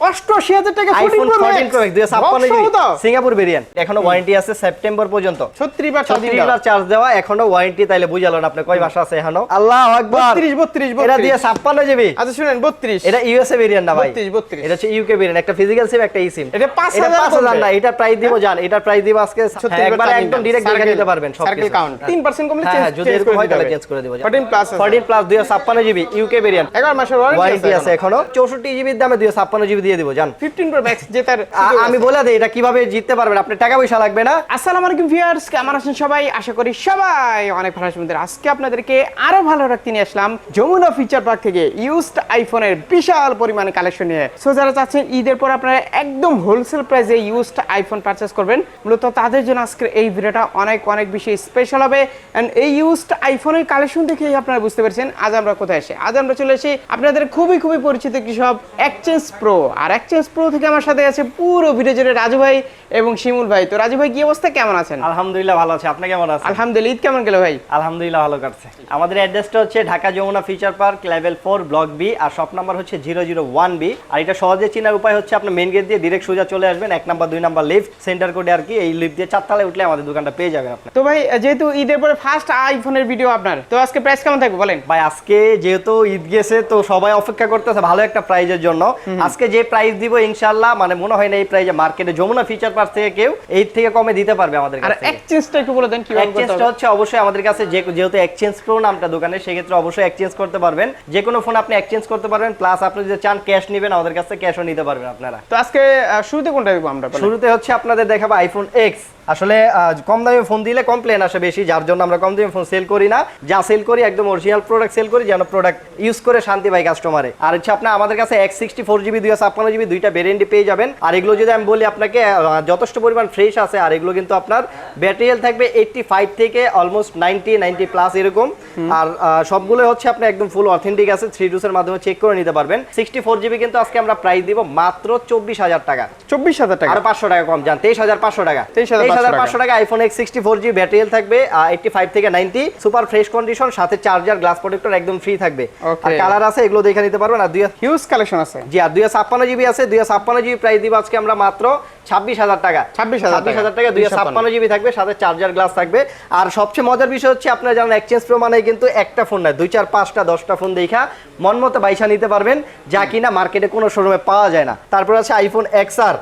অষ্টআশি হাজার টাকা আইফোন 14 প্রো ম্যাক্স 256 জিবি তো সিঙ্গাপুর ভেরিয়েন্ট এখনও ওয়ারেন্টি আছে সেপ্টেম্বর পর্যন্ত। ছত্রিশ বার চার্জিং 36 বার চার্জ দেওয়া এখনও ওয়ারেন্টি তাইলে বুঝালো না আপনি কয় মাস আছে এখনও? আল্লাহ আকবার। বত্রিশ বত্রিশ এটা দিয়ে 56 জিবি আচ্ছা শুনেন বত্রিশ। এটা ইউএসএ ভেরিয়েন্ট না ভাই। 32, 32 এটা হচ্ছে ইউকে ভেরিয়েন্ট একটা ফিজিক্যাল সিম একটা ই সিম এটা 5000 এটা 5000 না এটা প্রাইস দিব জান এটা প্রাইস দিব আজকে। একবার একদম দেন। দেখে নিতে পারবেন সব circle count। 3% কমলে হ্যাঁ, হ্যাঁ, যদি এরকম হয় তাহলে চেঞ্জ করে দেব 14 plus আছে। 14 প্লাস 256 জিবি ইউকে ভেরিয়েন্ট 11 মাসের ওয়ারেন্টি ওয়ারেন্টি আছে এখনও। 64 জিবির দামে 256 জিবি দিয়ে দিব জান। 15 প্রো ম্যাক্স জেতার আমি বলে দেই এটা কীভাবে জিততে পারবেন? আপনার টাকা পয়সা লাগবে না? আসসালামু আলাইকুম ভিউয়ার্স কেমন আছেন সবাই? আশা করি সবাই অনেক ভালো আছেন। বন্ধুরা। আজকে আপনাদেরকে আরও ভালো রাখতে নিয়ে আসলাম। যমুনা ফিচার পার্ক থেকে ইউজড আইফোনের বিশাল পরিমাণে কালেকশন নিয়ে। সো যারা চাচ্ছেন ঈদের পর আপনারা একদম হোলসেল প্রাইসে ইউজড আইফোন পারচেস করবেন মূলত তাদের জন্য আজকের এই ভিডিওটা অনেক অনেক বেশি স্পেশাল হবে। এন্ড এই ইউজড আইফোনের কালেকশন দেখেই আপনারা বুঝতে পারছেন আজ আমরা কোথায় এসে আজ আমরা চলে এসেছি আপনাদের খুবই খুবই পরিচিত একটি সব এক্সচেঞ্জ প্রো আর এক্সচেঞ্জ প্রো থেকে আমার সাথে আছে পুরো ভিডিও জুড়ে রাজু ভাই এবং শিমুল ভাই। তো রাজু ভাই কি অবস্থা? কেমন আছেন? আলহামদুলিল্লাহ ভালো আছে। আপনি কেমন আছেন? আলহামদুলিল্লাহ ঈদ কেমন গেল ভাই? আলহামদুলিল্লাহ ভালো কাটছে। আমাদের অ্যাড্রেসটা হচ্ছে Dhaka Jamuna Future Park level four block B আর শপ নাম্বার হচ্ছে জিরো জিরো ওয়ান বি আর এটা সহজে চেনার উপায় হচ্ছে আপনার মেন গেট দিয়ে ডিরেক্ট সোজা চলে আসবেন এক নাম্বার দুই নাম্বার লিফট সেন্টার কোডে আর কি এই লিফট দিয়ে চারতলায় উঠলে আমাদের দোকানটা পেয়ে যাবেন আপনি। তো ভাই যেহেতু ঈদের পরে ফার্স্ট আইফোনের ভিডিও আপনার তো আজকে প্রাইস কেমন থাকবে বলেন? ভাই আজকে যেহেতু ঈদ গেছে তো সবাই অপেক্ষা করতেছে ভালো একটা প্রাইজের জন্য। আজকে যে প্রাইস দিব ইনশাল্লাহ মানে মনে হয় না এই প্রাইজে মার্কেটে যমুনা ফিচার পার্ক থেকে কেউ এই থেকে কমে দিতে পারবে আমাদের আর এক্সচেঞ্জটা একটু বলে দেন করতে এক্সচেঞ্জটা? হচ্ছে অবশ্যই আমাদের কাছে যে যেহেতু এক্সচেঞ্জ প্রো নামটা দোকানে সেক্ষেত্রে অবশ্যই এক্সচেঞ্জ করতে পারবেন। যে কোনো ফোন আপনি এক্সচেঞ্জ করতে পারবেন প্লাস আপনি যদি চান ক্যাশ নেবেন আমাদের কাছে ক্যাশও নিতে পারবেন আপনারা। তো আজকে শুরুতে কোনটা দেখব আমরা শুরুতে হচ্ছে আপনাদের দেখাবো আইফোন এক্স আসলে কম দামে ফোন দিলে কমপ্লেন আসে বেশি যার জন্য আমরা কম দামে ফোন সেল করি না। যা সেল করি একদম অরিজিনাল প্রোডাক্ট সেল করি যেন প্রোডাক্ট ইউজ করে শান্তি পাই কাস্টমারে আর হচ্ছে আপনার আমাদের কাছে এক্স সিক্সটি ফোর জিবি দুই ছাপ্পান্ন জিবি দুইটা ভেরিয়েন্টই পেয়ে যাবেন আর এগুলো যদি আমি বলি আপনাকে যথেষ্ট পরিমাণ ফ্রেশ আছে আর এগুলো কিন্তু আপনার ব্যাটারি হেলথ থাকবে এইটটি ফাইভ থেকে অলমোস্ট নাইনটি নাইনটি প্লাস এরকম। আর সবগুলো হচ্ছে আপনি একদম ফুল অথেন্টিক আছে থ্রি ডুসের মাধ্যমে চেক করে নিতে পারবেন। সিক্সটি ফোর জিবি কিন্তু আজকে আমরা প্রাইস দিব মাত্র চব্বিশ হাজার টাকা। চব্বিশ হাজার টাকা। আরও পাঁচশো টাকা কম যান তেইশ হাজার পাঁচশো টাকা। 23,500 পাঁচশো টাকা। IPhone X sixty four G battery থাকবে এইটটি ফাইভ থেকে নাইনটি সুপার ফ্রেশ কন্ডিশন সাথে চার্জার গ্লাস প্রোটেক্টর একদম ফ্রি থাকবে। আর কালার আছে এগুলো দেখে নিতে পারবেন আর দুই হিউজ কালেকশন আছে। জি আর দুই ছাপ্পান্ন জিবি আছে দুই ছাপ্পান্ন জিবি প্রাইস দিব আজকে আমরা মাত্র। ছাব্বিশ হাজার টাকা। 26,000 ছাব্বিশ হাজার টাকা দুই ছাপ্পান্ন। জিবি থাকবে সাথে চার্জার গ্লাস থাকবে। আর সবচেয়ে মজার বিষয় হচ্ছে আপনারা জানেন এক্সচেঞ্জ প্রো মানে কিন্তু একটা ফোন নয় দুই চার পাঁচটা দশটা ফোন দেখা। মন মতো বাইসা নিতে পারবেন যা কিনা মার্কেটে কোনো শোরুমে পাওয়া যায় না। তারপর আছে আইফোন এক্স আর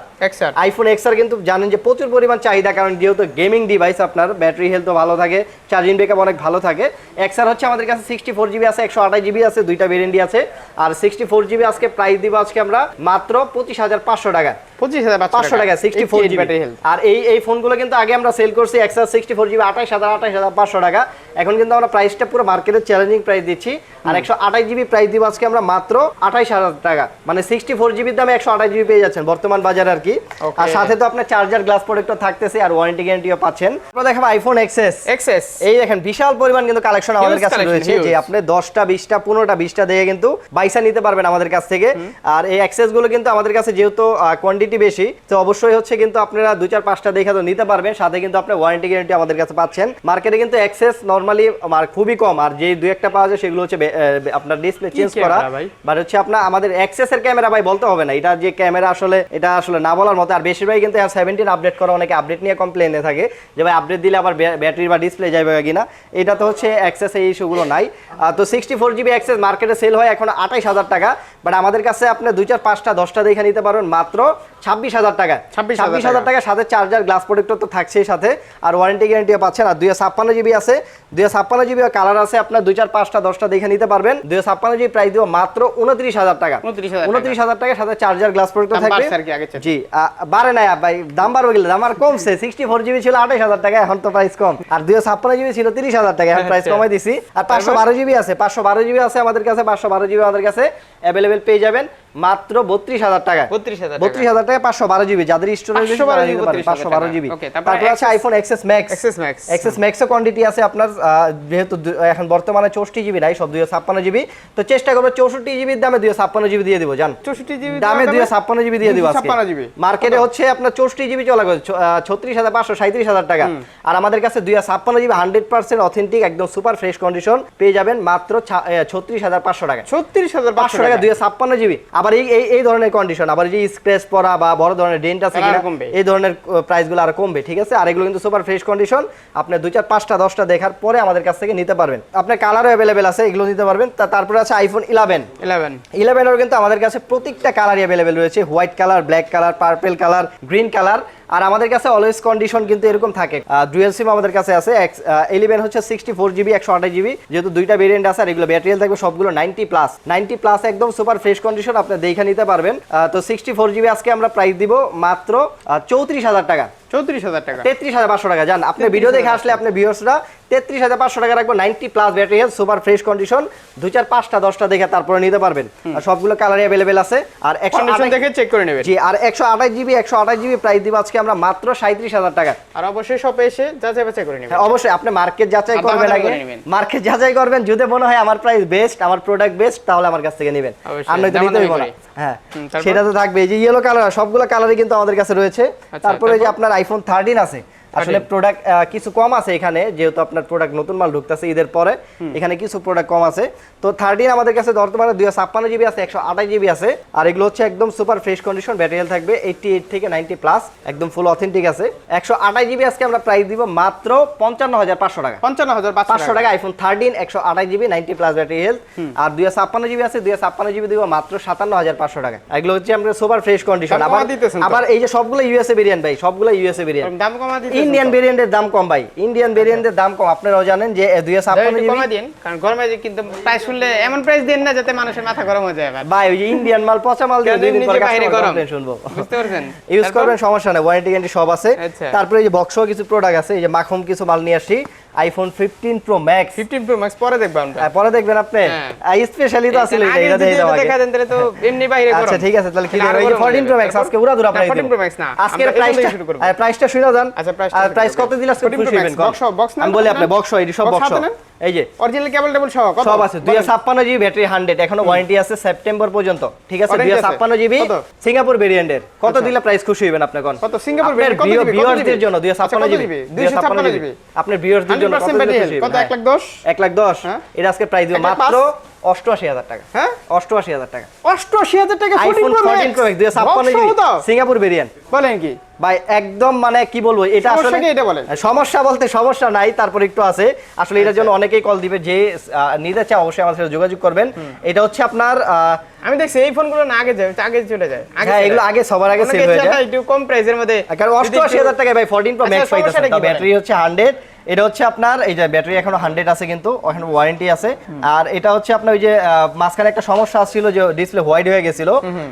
আইফোন এক্স আর কিন্তু জানেন যে প্রচুর পরিমাণ চাহিদা কারণ যেহেতু গেমিং ডিভাইস আপনার ব্যাটারি হেলথও ভালো থাকে চার্জিং ব্যাকআপ অনেক ভালো থাকে। এক্স আর হচ্ছে আমাদের কাছে সিক্সটি ফোর জিবি আছে একশো আঠাশ জিবি আছে দুইটা ভেরিয়েন্টই আছে। আর সিক্সটি ফোর জিবি আজকে প্রাইস দিব আজকে আমরা মাত্র পঁচিশ হাজার পাঁচশো টাকা পঁচিশ হাজার পাঁচশো টাকা সিক্সটি ফোর জিবি আর এই এই ফোনগুলো কিন্তু আগে আমরা সেল করছি এক্সআর সিক্সটি ফোর জিবি আঠাশ হাজার আঠাশ হাজার পাঁচশো টাকা। এখন কিন্তু আমরা প্রাইসটা পুরো মার্কেটের চ্যালেঞ্জিং প্রাইস দিচ্ছি। আর একশো আঠাশ জিবি প্রাইস দিব আজকে আমরা মাত্র আঠাশ হাজার টাকা। মানে সিক্সটি ফোর জিবির দামে একশো আঠাশ জিবি পেয়ে যাচ্ছেন বর্তমান বাজারে আর কি। আর সাথে তো আপনার চার্জার গ্লাস প্রোডাক্টও থাকতেছে আর ওয়ারেন্টি গ্যারান্টিও পাচ্ছেন। আমরা দেখাবো আইফোন এক্সএস এক্সেস এই দেখেন বিশাল পরিমাণ কিন্তু কালেকশন আমাদের কাছে রয়েছে যে আপনি দশটা বিশটা পনেরোটা বিশটা দিয়ে কিন্তু বাইসা নিতে পারবেন আমাদের কাছ থেকে। আর এই অ্যাক্সেসগুলো কিন্তু আমাদের কাছে যেহেতু কোয়ান্টিটি বেশি। তো অবশ্যই হচ্ছে কিন্তু আপনারা দুই চার পাঁচটা দেখে তো নিতে পারবেন সাথে কিন্তু আপনি ওয়ারেন্টি গ্যারান্টি আমাদের কাছে পাচ্ছেন। মার্কেটে কিন্তু অ্যাক্সেস নর্মালি খুবই কম আর যে দুই একটা পাওয়া যায় সেগুলো হচ্ছে আপনার ডিসপ্লে চেঞ্জ করা। বাট হচ্ছে আপনার আমাদের অ্যাক্সেসের ক্যামেরা ভাই বলতে হবে না এটা যে ক্যামেরা আসলে এটা আসলে না বলার মতো। আর বেশিরভাগই কিন্তু সেভেন্টিন আপডেট করা অনেকে আপডেট নিয়ে কমপ্লেনে থাকে যে ভাই আপডেট দিলে আবার ব্যাটারি বা ডিসপ্লে যাবে কিনা। এটা তো হচ্ছে অ্যাক্সেস এই ইস্যুগুলো নাই। তো সিক্সটি ফোর জিবি অ্যাক্সেস মার্কেটে সেল হয় এখন আঠাইশ হাজার টাকা। বাট আমাদের কাছে আপনি দুই চার পাঁচটা দশটা দেখে নিতে পারবেন মাত্র ছাব্বিশ হাজার টাকা। 26,000 ছাব্বিশ হাজার টাকা সাথে চার্জার গ্লাস প্রোটেক্টর তো থাকছেই সাথে। আর ওয়ারেন্টি গ্যারান্টিও পাচ্ছেন। আর দুই ছাপ্পান্ন জিবি আছে। দুই ছাপ্পান্ন জিবি কালার আছে আপনার দুই চার পাঁচটা দশটা দেখে নিতে পারবেন। দুই ছাপ্পান্ন জিবি প্রাইস দিব মাত্র উনত্রিশ হাজার টাকা। উনত্রিশ হাজার টাকার সাথে চার্জার গ্লাস প্রোটেক্টর থাকবে। জি বাড়ে নাই ভাই দাম বাড়বে গেলে দাম আর কমছে। সিক্সটি ফোর জিবি ছিল আঠাশ হাজার টাকা এখন তো প্রাইস কম। আর দুই ছাপ্পান্ন জিবি ছিল তিরিশ হাজার টাকা এখন প্রাইস আচ্ছা। কমাই দিছি। আর পাঁচশো বারো জিবি আছে পাঁচশো বারো জিবি আছে আমাদের কাছে পাঁচশো বারো জিবি আমাদের কাছে অ্যাভেলেবেল পেয়ে যাবেন। মাত্র বত্রিশ হাজার টাকা। বত্রিশ হাজার বত্রিশ হাজার টাকা পাঁচশো বারো জিবি। যাদের স্টোরেজ 512 জিবি, 32 পাঁচশো বারো জিবি। তারপর আছে iPhone XS Max XS Max XS ম্যাক্সও quantity আছে আপনার যেহেতু এখন বর্তমানে চৌষট্টি জিবি নাই সব দুই ছাপ্পান্ন জিবি। তো চেষ্টা করব চৌষট্টি জিবির দামে দুই ছাপ্পান্ন জিবি দিয়ে দিব জান। চৌষট্টি জিবি দামে দুই ছাপ্পান্ন জিবি দিয়ে দিব ছাপ্পান্ন জিবি। মার্কেটে হচ্ছে আপনার চৌষট্টি জিবি চলে গেছে ছত্রিশ হাজার পাঁচশো সাঁত্রিশ হাজার টাকা। আর আমাদের কাছে দুই ছাপ্পান্ন জিবি হান্ড্রেড পার্সেন্ট অথেন্টিক একদম সুপার ফ্রেশ কন্ডিশন পেয়ে যাবেন মাত্র ছত্রিশ হাজার পাঁচশো টাকা ছত্রিশ হাজার পাঁচশো টাকা দুই ছাপ্পান্ন জিবি। আবার এই এই- ধরনের কন্ডিশন আবার যে স্ক্র্যাচ পড়া বা বড় ধরনের ডেন্ট আছে কিনা। এই ধরনের প্রাইসগুলো আরও কমবে ঠিক আছে? আর এগুলো কিন্তু সুপার ফ্রেশ কন্ডিশন আপনি দুই চার পাঁচটা দশটা দেখার পরে আমাদের কাছ থেকে নিতে পারবেন। আপনার কালারও অ্যাভেলেবেল আছে এগুলো নিতে পারবেন। তা- তারপরে আছে আইফোন ইলেভেন ইলেভেন ইলেভেনেরও কিন্তু আমাদের কাছে প্রত্যেকটা কালারই অ্যাভেলেবেল রয়েছে। White colour black colour purple colour green colour আর আমাদের কাছে অলওয়েজ কন্ডিশন কিন্তু এরকম থাকে। ডুয়েল সিম আমাদের কাছে আছে ইলেভেন হচ্ছে সিক্সটি ফোর জিবি একশো আঠাশ জিবি যেহেতু দুইটা ভেরিয়েন্ট আছে আর এগুলো ব্যাটারিয়াল থাকবে সবগুলো নাইনটি প্লাস নাইনটি প্লাস একদম সুপার ফ্রেশ কন্ডিশন আপনি দেখে নিতে পারবেন। তো সিক্সটি ফোর জিবি আজকে আমরা প্রাইস দিব মাত্র চৌত্রিশ হাজার টাকা। চৌত্রিশ হাজার টাকা। তেত্রিশ হাজার পাঁচশো টাকা। জান আপনি ভিডিও দেখে আসলে আপনি ভিউয়ার্সরা তেত্রিশ হাজার পাঁচশো টাকা রাখব ninety plus battery health super fresh condition দুই চার পাঁচটা দশটা দেখে তারপরে নিতে পারবেন। আর সবগুলো কালারই অ্যাভেলেবেল আছে। আর একশো দেখে চেক করে নেবেন। জি আর একশো আঠাশ জিবি একশো আঠাশ জিবি প্রাইস দিব আজকে আমরা মাত্র সাঁত্রিশ হাজার টাকা। আর অবশ্যই শপে এসে যাচাই বাছাই করে নেবেন। হ্যাঁ অবশ্যই আপনি মার্কেট যাচাই করবেন আগে। মার্কেট যাচাই করবেন যদি মনে হয় আমার প্রাইস বেস্ট আমার প্রোডাক্ট বেস্ট তাহলে আমার কাছ থেকে নেবেন। আর নয়তো নিতে হইব না। হ্যাঁ সেটা তো থাকবে। এই যে ইয়েলো কালার সবগুলো কালারই কিন্তু আমাদের কাছে রয়েছে। আচ্ছা, তারপরে যে আপনার আইফোন থার্টিন আছে। আসলে প্রোডাক্ট কিছু কম আছে এখানে যেহেতু আপনার প্রোডাক্ট নতুন মাল ঢুকতেছে ঈদের পরে। এখানে কিছু প্রোডাক্ট কম আছে। তো থার্টিন আমাদের কাছে বর্তমানে দুই ছাপ্পান্ন জিবি আছে একশো আঠাশ জিবি আছে। আর এগুলো হচ্ছে একদম সুপার ফ্রেশ কন্ডিশন ব্যাটারি থাকবে এইটটি এইট থেকে নাইনটি প্লাস একদম ফুল অথেন্টিক আছে। একশো আঠাশ জিবি আজকে আমরা প্রাইস দিব মাত্র পঞ্চান্ন হাজার পাঁচশো টাকা। পঞ্চান্ন হাজার পাঁচশো টাকা। আইফোন থার্টিন একশো আঠাশ GB ninety plus battery health আর দুই ছাপ্পান্ন জিবি আছে দুই ছাপ্পান্ন জিবি দিব মাত্র সাতান্ন হাজার পাঁচশো টাকা। এগুলো হচ্ছে আমরা সুপার ফ্রেশ কন্ডিশন আবার। আবার এই যে সবগুলো ইউএসএ ভেরিয়েন্ট ভাই সবগুলো ইউএসএ ভেরিয়েন্ট দাম কমা দিতে ইন্ডিয়ান ভেরিয়েন্টের দাম কম ভাই। ইন্ডিয়ান ভেরিয়েন্টের দাম কম। আপনারাও জানেন যে দুই ছাপ্পান্ন জিবি। কমা দিন কারণ গরমে যে কিন্তু প্রাইস শুনলে এমন প্রাইস দেন না যাতে মানুষের মাথা গরম হয়ে যায় ভাই ওই যে ইন্ডিয়ান মাল পচা মাল দিয়ে দিন পর বাইরে গরম? শুনব। বুঝতে পারছেন? ইউজ করবেন সমস্যা নাই ওয়ারেন্টি গ্যারান্টি সব আছে। আচ্ছা। তারপরে এই যে বক্সও কিছু প্রোডাক্ট আছে এই যে মাখন কিছু মাল নিয়ে আসছি iPhone fifteen Pro Max 15 Pro Max পরে দেখবেন হ্যাঁ, পরে দেখবেন আপনি হ্যাঁ। স্পেশালি তো আসলে এটা দিয়ে দাও। দেখা দেন তাহলে তো এমনি বাইরে গরম আচ্ছা ঠিক আছে তাহলে কি দেবো? এই যে আরও গরম 14 হয়ে প্রো। ম্যাক্স? আজকে উড়া দুরা প্রাইস 14 Pro Max না। আজকে প্রাইসটা শুরু করব প্রাইসটা শুনে যান আচ্ছা, শুনে প্রাইস কত দিলে আজকে 14 খুশি Pro Max, হবেন কোন? box সহ, box না? আমি বলি আপনি বক্স এটি সব বক্স? এই যে অরিজিনাল কেবল টেবল সহ কত সব আছে দুই ছাপ্পান্ন জিবি ব্যাটারি হান্ড্রেড এখনও ওয়ারেন্টি আছে সেপ্টেম্বর পর্যন্ত ঠিক আছে Warranty দুই আছে? ছাপ্পান্ন জিবি কত? সিঙ্গাপুর ভেরিয়েন্টের কত আচ্ছা। দিলে প্রাইস খুশি হবেন আপনি কোন কত? সিঙ্গাপুর আপনার কত দিবেন ভিউয়ারদের জন্য দুই আচ্ছা, ছাপ্পান্ন কত জিবি জিবি? দুই ছাপ্পান্ন 256 জিবি। আপনার ভিউয়ারদের জন্য কত 100% খুশি কত হবেন? এক লাখ দশ এক লাখ দশ হ্যাঁ। এটা আজকে প্রাইস দিব মাত্র? অষ্টআশি হাজার টাকা। হ্যাঁ? অষ্টআশি হাজার টাকা। অষ্টআশি হাজার টাকা আইফোন 14 প্রো ম্যাক্স দুই ছাপ্পান্ন সিঙ্গাপুর ভেরিয়েন্ট বলেন কি? ভাই একদম মানে কি বলব এটা আসলে এটা বলেন? সমস্যা বলতে সমস্যা নাই তারপর একটু আছে। আসলে এটার জন্য অনেকেই কল দিবে যে নিতে চায় অবশ্যই আমাদের সাথে যোগাযোগ করবেন। এটা হচ্ছে আপনার আমি দেখছি এই ফোনগুলো না আগে যায় আগে চলে যায়। আগে হ্যাঁ এগুলো আগে সবার আগে সেল হয়ে যায়। একটু কম প্রাইসের মধ্যে কারণ হাজার টাকায় ভাই ফোরটিন প্রো আচ্ছা, ম্যাক্স পাইতেছেন ব্যাটারি হচ্ছে হান্ড্রেড এটা হচ্ছে আপনার এই যে ব্যাটারি এখনও হান্ড্রেড আছে কিন্তু ওখানে ওয়ারেন্টি আছে। আর এটা হচ্ছে আপনার ওই যে মাঝখানে একটা সমস্যা আসছিল যে ডিসপ্লে হোয়াইট হয়ে গেছিল।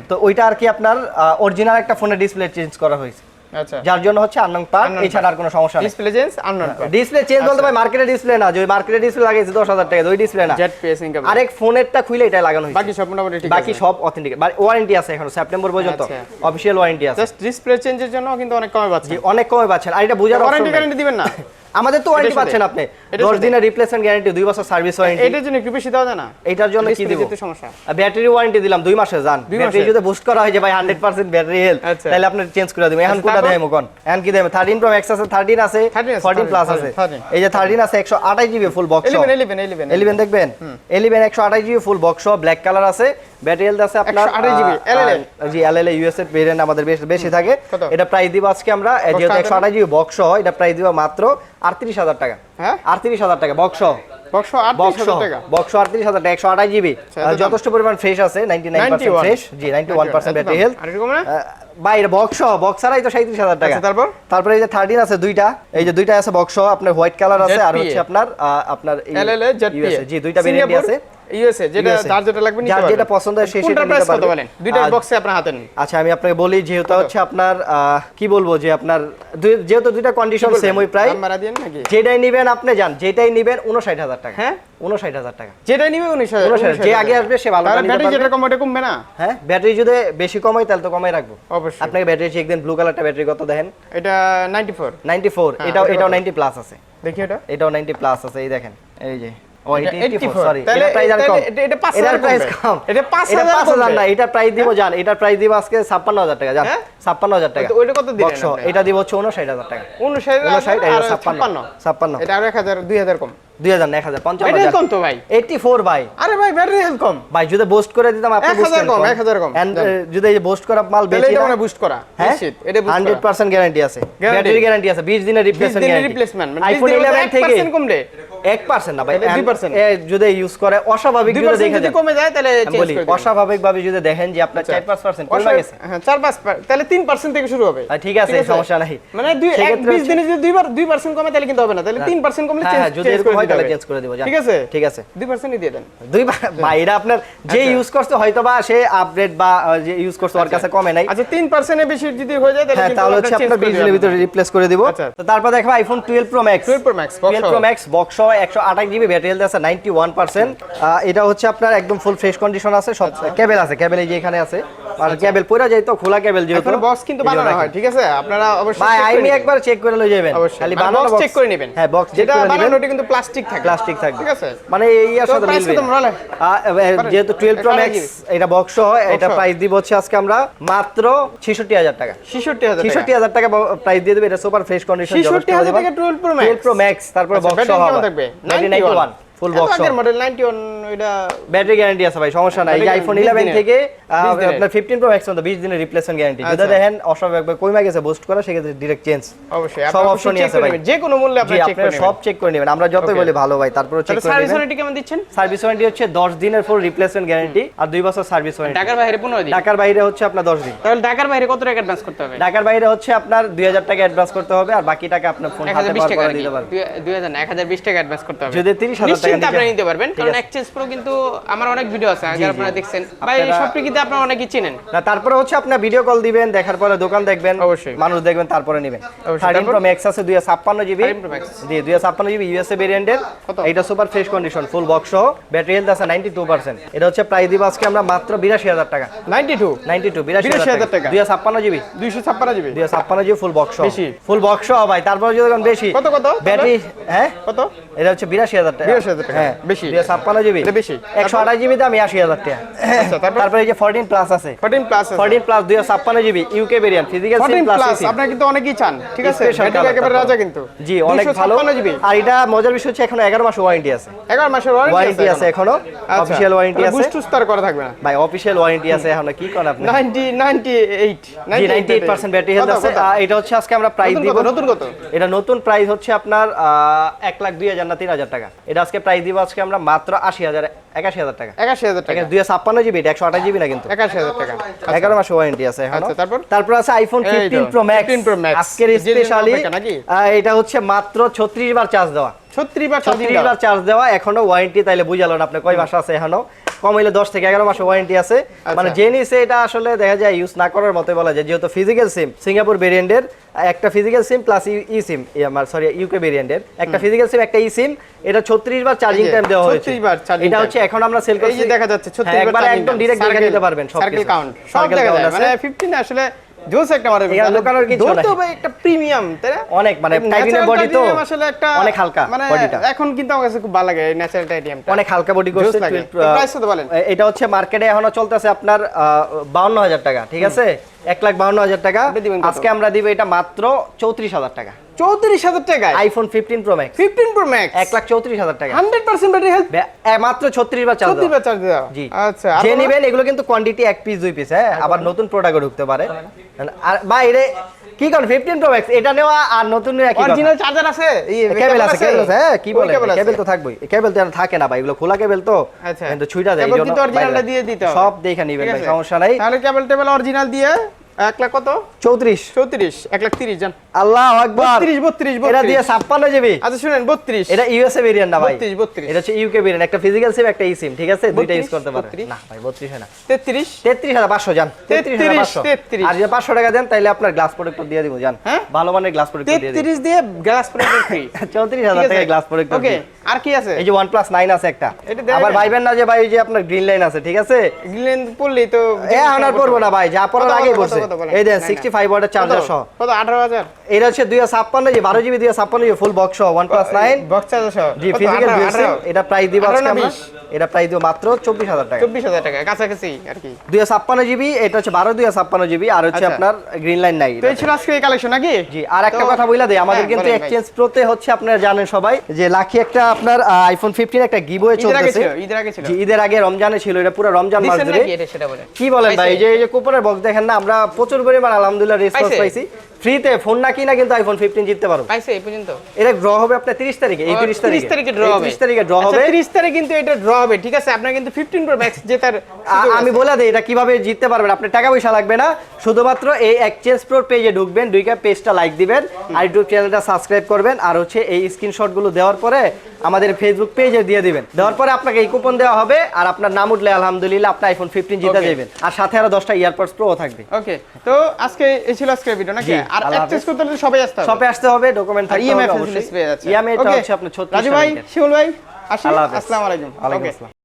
তো ওইটা আর কি আপনার অরিজিনাল একটা ফোনের ডিসপ্লে চেঞ্জ করা হয়েছে। আচ্ছা। যার জন্য হচ্ছে আননং পার্ট এছাড়া আর কোনো সমস্যা নেই। Display change unknown display change বলতে আচ্ছা। ভাই মার্কেটে ডিসপ্লে না যে মার্কেটে ডিসপ্লে লাগাইছে দশ হাজার টাকা ওই ডিসপ্লে না। জেড পিএস ইনকাম আরেক ফোনেরটা খুলে এটা লাগানো হয়েছে। বাকি সব মোটামুটি ঠিক বাকি সব অথেন্টিক ওয়ারেন্টি আছে এখন সেপ্টেম্বর পর্যন্ত। আচ্ছা। অফিসিয়াল ওয়ারেন্টি আছে। জাস্ট ডিসপ্লে চেঞ্জের জন্য কিন্তু অনেক কমে পাচ্ছে অনেক কমে পাচ্ছেন। আর এটা বুঝার ওয়ারেন্টি গ্যারান্টি দিবেন না। আমাদের তো ওয়ারেন্টি পাচ্ছেন আপনি। 10 দিনের রিপ্লেসমেন্ট গ্যারান্টি 2 বছর সার্ভিস ওয়ারেন্টি এটার জন্য একটু বেশি যায় না। এটার জন্য কি দিব? সমস্যা। ব্যাটারি ওয়ারেন্টি দিলাম 2 মাসে যান ব্যাটারি যদি বুস্ট করা হয় যে ভাই 100% ব্যাটারি হেলথ আচ্ছা। তাহলে আপনি চেঞ্জ করে দিবেন এখন আচ্ছা, তারপর? দেয় কোন এখন কি দেবে 13 প্রো ম্যাক্স আছে 13 আছে 14 প্লাস আছে। এই যে 13 আছে 128 জিবি ফুল বক্স 11 11 11 11 দেখবেন? 11 128 GB full box black colour আছে। ব্যাটারি হেলথ আছে আপনার 128 GB, আহ, LLA আহ, জি এলএলএ ইউএসএ ভেরিয়েন্ট আমাদের বেশ বেশি থাকে। এটা প্রাইস দিব আজকে আমরা যেহেতু 128 জিবি বক্স হয় এটা প্রাইস দিব মাত্র 38000 টাকা। হ্যাঁ? 38000 টাকা বক্স বক্স বক্স টাকা। বক্স 38000 টাকা 128 জিবি আচ্ছা? যথেষ্ট পরিমাণ ফ্রেশ আছে 99% 91 ফ্রেশ জি 91% ব্যাটারি হেলথ বাইরে বক্স বক্সারাই তো 37000 টাকা। আচ্ছা, তারপর? তারপরে এই যে 13 আছে দুইটা এই যে দুইটা আছে বক্স আপনার হোয়াইট কালার আছে আর হচ্ছে আপনার আপনার জি দুইটা ভেরিয়েন্ট আছে। ইউএসএ যেটা যার যেটা লাগবে নিতে যেটা পছন্দ হয় সেটা নিতে প্রাইস কত পারবে। বলেন? দুইটা বক্সে আপনার হাতে নেন। আচ্ছা আমি আপনাকে বলি যেহেতু হচ্ছে আপনার কি বলব যে আপনার যেহেতু দুইটা কন্ডিশন সেম ওই নাকি? যেটাই নিবেন আপনি যান যেটাই নিবেন 59000 টাকা। হ্যাঁ? 59000 টাকা। যেটা নিবে 19000 যে আগে আসবে সে ভালো তাহলে ব্যাটারি যেটা কম ওটা কমবে না? হ্যাঁ ব্যাটারি যদি বেশি কমাই তাহলে তো কমাই রাখব। অবশ্যই। আপনাকে ব্যাটারি চেক দেন ব্লু কালারটা ব্যাটারি কত দেখেন? এটা 94 94 হ্যাঁ, এটাও এটাও কত? 90 প্লাস আছে। দেখি এটা। এটাও 90 প্লাস আছে এই দেখেন। এই যে। ও এটা 84 84 সরি এটা প্রাইস আর কম। এটা- এটা 5000 প্রাইস কম। এটা 5000 এটা 5000 কমবে। না এটা প্রাইস দিব জান এটার প্রাইস দিব আজকে 56000 টাকা জান। হ্যাঁ? 56000 টাকা। ওইটা কত দিলেন এটা দিব হচ্ছে 59000 টাকা। 59 59 আর 56 56 এটা আরও 1000 2000 কম। 2000 না 1000 55000 কম তো ভাই। 84 ভাই। আরে ভাই কম। ভাই যদি বুস্ট করে দিতাম আপনি 1000 কম, 1000 কম। And, uh, যদি এই বুস্ট করা মাল বেচি এটা মানে বুস্ট করা। হ্যাঁ? নিশ্চিত এটা বুস্ট হান্ড্রেড করা পার্সেন্ট গ্যারান্টি আছে। Guarantee? ব্যাটারি গ্যারান্টি আছে বিশ দিনের রিপ্লেসমেন্ট গ্যারান্টি মানে আইফোন 20 থেকে 1% কমলে এক পার্সেন্ট না ভাই 2% যদি ইউজ করে অস্বাভাবিক যদি 2% যদি কমে যায় তাহলে বলি অস্বাভাবিক ভাবে যদি দেখেন যে আপনার চার পাঁচ পার্সেন্ট কমে গেছে। হ্যাঁ, চার পাঁচ পার- তাহলে তিন পার্সেন্ট থেকে শুরু হবে। ঠিক আছে সমস্যা নাই। মানে দুই এক সেক্ষেত্রে বিশ হচ্ছে- দিনে যদি দুইবার দুই পার্সেন্ট কমে তাহলে কিন্তু হবে না। তাহলে তিন পার্সেন্ট কমলে হ্যাঁ, চেঞ্জ হ্যাঁ, যদি এরকম হয় তাহলে চেঞ্জ করে দিব ঠিক আছে? ঠিক আছে। দুই পার্সেন্টই দিয়ে দেন। দুই ভাই আপনার যে আচ্ছা। ইউজ করছে হয়তো বা সে আপডেট বা যে ইউজ করছে ওর কাছে কমে নাই। আচ্ছা তিন পার্সেন্টের বেশি যদি হয়ে যায় তাহলে হ্যাঁ তাহলে হচ্ছে আপনার করে বিশ দিবেন দিনের ভিতরে রিপ্লেস করে দিব। আচ্ছা। তো তারপর দেখো iPhone twelve Pro Max 12 Pro Max, box twelve Pro Max box একশো আঠাশ জিবি ব্যাটারি হেলথ আছে নাইনটি ওয়ান পার্সেন্ট এটা হচ্ছে আপনার একদম ফুল ফ্রেশ কন্ডিশন আছে, সব ক্যাবেল আছে ক্যাবেল এই যে এখানে আছে। আর আচ্ছা। কেবল পড়া যায় তো খোলা কেবল যেহেতু এখন বক্স কিন্তু বানানো হয় ঠিক আছে? আপনারা অবশ্যই ভাই আমি একবার চেক করে লই যাবেন। খালি বানানো বক্স চেক করে নেবেন। হ্যাঁ বক্স যেটা বানানো ওটা কিন্তু প্লাস্টিক থাকে প্লাস্টিক থাকে ঠিক আছে? মানে এই সাথে মিলবে যেহেতু 12 প্রো ম্যাক্স এটা বক্স হয় এটা প্রাইস দিব হচ্ছে আজকে আমরা মাত্র 66000 টাকা। 66000 টাকা। প্রাইস দিয়ে দেব। এটা সুপার ফ্রেশ কন্ডিশন 66000 টাকা 12 প্রো ম্যাক্স 12 প্রো ম্যাক্স তারপর বক্স হবে। 99 ফুল বক্স আগের মডেল 91 এটা ব্যাটারি গ্যারান্টি আছে ভাই সমস্যা নাই। এই আইফোন 11 থেকে আহ, 20 দিনের। আপনার 15 প্রো ম্যাক্স পর্যন্ত 20 দিনের রিপ্লেসমেন্ট গ্যারান্টি যদি আচ্ছা। দেখেন অস্বাভাবিকভাবে কমে গেছে বুস্ট করা সেক্ষেত্রে ডাইরেক্ট চেঞ্জ অবশ্যই। সব অপশনই আছে ভাই। যে কোনো মূল্যে জি আপনারা চেক করে সব চেক করে নেবেন। আমরা যতই বলি ভালো ভাই তারপরে চেক করে সার্ভিস ওয়ারেন্টি কেমন দিচ্ছেন? সার্ভিস ওয়ারেন্টি হচ্ছে 10 দিনের ফুল রিপ্লেসমেন্ট গ্যারান্টি আর 2 বছর সার্ভিস ওয়ারেন্টি ঢাকার বাইরে 15 দিন? ঢাকার বাইরে হচ্ছে আপনার 10 দিন। তাহলে ঢাকার বাইরে কত টাকা অ্যাডভান্স করতে হবে? ঢাকার বাইরে হচ্ছে আপনার 2000 টাকা অ্যাডভান্স করতে হবে আর বাকি টাকা আপনার ফোন হাতে 1020 পাওয়ার পরে দিতে পারবেন। 2000 না 1020 টাকা অ্যাডভান্স করতে হবে। যদি 30,000 টাকা নিশ্চিন্তে নিতে- আপনারা নিতে পারবেন কারণ এক্সচেঞ্জ প্রো কিন্তু আমার অনেক ভিডিও আছে আগে আপনারা দেখছেন। ভাই সব টিকিতে আপনারা অনেকেই চেনেন। না তারপরে হচ্ছে আপনার ভিডিও কল দিবেন দেখার পরে দোকান দেখবেন অবশ্যই। মানুষ দেখবেন তারপরে নেবেন। অবশ্যই। থার্টিন তারপর? প্রো ম্যাক্স আছে দুই ছাপ্পান্ন জিবি 13 Pro Max। জি দুই ছাপ্পান্ন জিবি ইউএসএ ভেরিয়েন্টের এটা super fresh condition full box সহ। ব্যাটারি হেলথ আছে নাইনটি টু পার্সেন্ট এটা হচ্ছে প্রাইস দিব আজকে আমরা মাত্র বিরাশি হাজার টাকা। 92 নাইনটি টু বিরাশি 82,000 টাকা। টাকা। দুই ছাপ্পান্ন জিবি 256 জিবি দুই ছাপ্পান্ন জিবি ফুল বক্স বেশি। ফুল বক্স ভাই। তারপর যদি বেশি। কত, কত? ব্যাটারি হ্যাঁ? কত? এটা হচ্ছে বিরাশি হাজার টাকা। 82,000 টাকা। হ্যাঁ বেশি। ছাপ্পান্ন জিবি। এটা বেশি। একশো আঠাশ জিবি দাম আশি হাজার টাকা। আচ্ছা তারপরে? এই যে ফোরটিন প্লাস আছে। 14 প্লাস আছে। 14 plus 256 GB UK variant physical SIM plus plus কিন্তু অনেকেই চান ঠিক আছে? Special একেবারে রাজা কিন্তু। জি অনেক ভালো। আর এটা মজার বিষয় হচ্ছে এখন 11 মাস ওয়ারেন্টি আছে। 11 মাসের ওয়ারেন্টি ওয়ারেন্টি আছে এখনও। অফিশিয়াল ওয়ারেন্টি আছে। বুস্ট টুস্ট করা থাকবে না। ভাই অফিশিয়াল ওয়ারেন্টি আছে এখন। কি করেন আপনি? 90 98 98% ব্যাটারি হেলথ আছে। এটা হচ্ছে আজকে আমরা প্রাইস দিব। নতুন কত? এটা নতুন প্রাইস হচ্ছে আপনার এক লাখ দুই হাজার না তিন হাজার টাকা। এটা আজকে প্রাইস দিব আজকে আমরা মাত্র আশি হাজার একাশি হাজার টাকা। 81000 টাকা। দুই ছাপ্পান্ন জিবি এটা একশো আঠাশ জিবি না কিন্তু? 81000 টাকা। এগারো মাস ওয়ারেন্টি আছে আচ্ছা, তারপর? তারপর আছে iPhone fifteen pro max 15 Pro Max। আজকের স্পেশালি এটা হচ্ছে মাত্র ছত্রিশ বার চার্জ দেওয়া। 36 বার ছত্রিশ বার চার্জ দেওয়া এখনও ওয়ারেন্টি তাইলে বুঝালো না আপনি কয় মাস আছে এখনও। কম হইলে দশ থেকে এগারো মাস ওয়ারেন্টি আছে। মানে যে নিচে এটা আসলে দেখা যায় ইউজ না করার মতো বলা যায়। যেহেতু ফিজিক্যাল সিম সিঙ্গাপুর ভেরিয়েন্টের একটা ফিজিক্যাল সিম প্লাস ই সিম আমার সরি ইউকে ভেরিয়েন্টের একটা ফিজিক্যাল সিম একটা ই সিম এটা ছত্রিশ বার চার্জিং টাইম দেওয়া হয়েছে। 36 বার এটা হচ্ছে এখন আমরা সেল এই করছি। যে দেখা যাচ্ছে 36 হ্যাঁ, বার একদম ডিরেক্ট দেখা নিতে পারবেন সব কাউন্ট কিছু। সব দেখা যাচ্ছে যায়। মানে 15 আসলে জোস একটা লুকানোর কিছু নাই। ভাই একটা প্রিমিয়াম তাই না? অনেক মানে টাইটানিয়াম বডি তো আসলে একটা অনেক হালকা মানে বডিটা এখন কিন্তু আমার কাছে খুব ভালো লাগে এই ন্যাচারাল টাইটানিয়ামটা অনেক হালকা বডি করছে জোস লাগে। 12, আহ, প্রাইস তো বলেন? এটা হচ্ছে মার্কেটে এখনও চলতেছে আপনার বাউন্ন হাজার টাকা ঠিক আছে? এক লাখ বাউন্ন হাজার টাকা। আজকে আমরা দিব এটা মাত্র চৌত্রিশ হাজার টাকা। 34000 টাকায়। IPhone fifteen pro max 15 pro max এক লাখ চৌত্রিশ হাজার টাকা। 100% ব্যাটারি হেলথ মাত্র ছত্রিশ বার চার্জ 36 বার চার্জ দাও জি। আচ্ছা যে? নিবেন এগুলো কিন্তু কোয়ান্টিটি এক পিস দুই পিস হ্যাঁ। আবার নতুন প্রোডাক্টও ঢুকতে পারে। আর বাইরে কি কোন ফিফটিন প্রো ম্যাক্স এটা নেওয়া আর নতুন অরিজিনাল চার্জার আছে? কেবল আছে কেবল আছে হ্যাঁ কি বলে কেবল তো থাকবেই। কেবল তো আর থাকে না ভাই এগুলো খোলা কেবল তো। আচ্ছা। কিন্তু ছুইটা যায় কেবল এইজন্য কিন্তু অরিজিনালটা দিয়ে দিতে হবে। সব দেখে নিবেন ভাই সমস্যা নাই। তাহলে কেবল টেবল অরিজিনাল দিয়ে এক লাখ কত? চৌত্রিশ। চৌত্রিশ এক লাখ তিরিশ জান। আল্লাহ আকবার। বত্রিশ বত্রিশ এটা দিয়ে ছাপ্পান্ন জিবি আচ্ছা শুনেন বত্রিশ। এটা ইউএসএ ভেরিয়েন্ট না ভাই। 32, 32 এটা হচ্ছে ইউকে ভেরিয়েন্ট একটা ফিজিক্যাল সিম একটা ই সিম ঠিক আছে? দুইটা ইউজ করতে না ভাই 32 হয় না। তেত্রিশ। তেত্রিশ হাজার পাঁচশো তেত্রিশ হাজার পাঁচশো। 33 আর যদি পাঁচশো টাকা দেন তাহলে আপনার গ্লাস প্রোডাক্ট দিয়ে দিব জান। হ্যাঁ? ভালো মানের গ্লাস প্রোডাক্ট তেত্রিশ দিয়ে গ্লাস প্রোডাক্ট ফ্রি চৌত্রিশ হাজার টাকা গ্লাস প্রোডাক্ট ওকে আর কি আছে? এই যে ওয়ান প্লাস নাইন আছে একটা। আবার ভাইবেন না যে ভাই যে আপনার গ্রিন লাইন আছে ঠিক আছে? গ্লেন পড়লেই তো এখন আর পড়ব না ভাই যা পড়ার আগে পড়ছে? এই দেন নাই, নাই। সিক্সটি ফাইভ ওয়াটের চার্জার? সহ কত আঠারো হাজার এটা হচ্ছে দুই ছাপ্পান্ন জি বারো জিবি দুই ছাপ্পান্ন G full box one plus nine box G physical? এটা প্রাইস দিব আজকে আমরা। এটা প্রাইস দিব মাত্র চব্বিশ হাজার টাকা। চব্বিশ হাজার টাকা কাছাকাছি আর কি। দুই ছাপ্পান্ন জিবি এটা হচ্ছে বারো দুই ছাপ্পান্ন জিবি আর হচ্ছে আচ্ছা। আপনার গ্রিন লাইন নাই। তো ছিল আজকে কালেকশন নাকি? জি আর একটা কথা দেই আমাদের হ্যাঁ, কিন্তু এক্সচেঞ্জ প্রোতে হচ্ছে আপনারা জানেন সবাই যে লাখি একটা আপনার আইফোন ফিফটিন একটা গিভওয়ে চলতেছে। ঈদের আগে ছিল। জি ঈদের আগে রমজানে ছিল এটা পুরো রমজান মাস ধরে। কি বলেন ভাই এই যে এই যে কুপনের বক্স দেখেন না আমরা প্রচুর পরিমাণ আলহামদুলিল্লাহ রেসপন্স পাইছে? ফ্রিতে ফোন না কিনা কিন্তু আইফোন ফিফটিন জিততে পারো। পাইছে এই পর্যন্ত? এটা ড্র হবে আপনার 30 তারিখে এই 30 তারিখে। 30 তারিখে ড্র হবে। 30 তারিখে ড্র আচ্ছা, হবে। 30 তারিখে কিন্তু এটা ড্র হবে ঠিক আছে? আপনার কিন্তু 15 প্রো ম্যাক্স জেতার আমি। বলে দেই এটা কীভাবে জিততে পারবেন? আপনার টাকা পয়সা লাগবে না। শুধুমাত্র এই এক্সচেঞ্জ প্রো পেজে ঢুকবেন দুইটা পেজটা লাইক দিবেন আর ইউটিউব চ্যানেলটা সাবস্ক্রাইব করবেন আর হচ্ছে এই স্ক্রিনশটগুলো দেওয়ার পরে আমাদের ফেসবুক পেজে দিয়ে দিবেন। দেওয়ার পরে আপনাকে এই কুপন দেওয়া হবে আর আপনার নাম উঠলে আলহামদুলিল্লাহ আপনি আইফোন ফিফটিন জিতে দেবেন যাবেন। আর সাথে আরও দশটা ইয়ারপডস প্রো থাকবে। ওকে তো আজকে এই ছিল আজকের ভিডিও নাকি? আর অ্যাক্সেস করতে হলে সবাই আসতে হবে। সবাই আসতে হবে ডকুমেন্ট থাকতে ইএমআই হবে অবশ্যই। ইএমআইটা Okay, হচ্ছে আপনার 36 রাজু ভাই শিউল ভাই। আসসালামু আলাইকুম। ওয়ালাইকুম আলাইকুম আসসালাম।